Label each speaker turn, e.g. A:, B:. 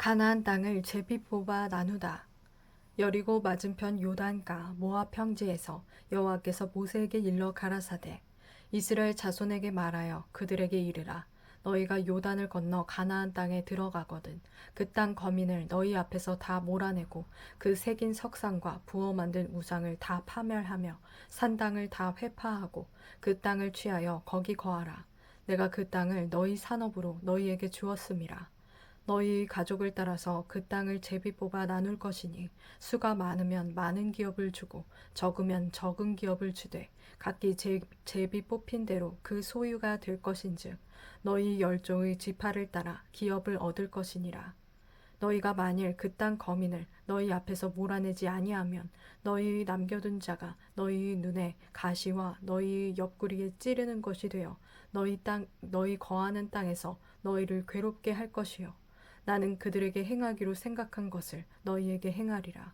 A: 가나안 땅을 제비 뽑아 나누다. 여리고 맞은편 요단가 모압 평지에서 여호와께서 모세에게 일러 가라사대 이스라엘 자손에게 말하여 그들에게 이르라. 너희가 요단을 건너 가나안 땅에 들어가거든 그 땅 거민을 너희 앞에서 다 몰아내고 그 새긴 석상과 부어 만든 우상을 다 파멸하며 산당을 다 회파하고 그 땅을 취하여 거기 거하라. 내가 그 땅을 너희 산업으로 너희에게 주었음이라 너희 가족을 따라서 그 땅을 제비 뽑아 나눌 것이니 수가 많으면 많은 기업을 주고 적으면 적은 기업을 주되 각기 제, 제비 뽑힌 대로 그 소유가 될 것인즉 너희 열조의 지파를 따라 기업을 얻을 것이니라. 너희가 만일 그 땅 거민을 너희 앞에서 몰아내지 아니하면 너희 남겨둔 자가 너희 눈에 가시와 너희 옆구리에 찌르는 것이 되어 너희 땅 너희 거하는 땅에서 너희를 괴롭게 할 것이요 나는 그들에게 행하기로 생각한 것을 너희에게 행하리라.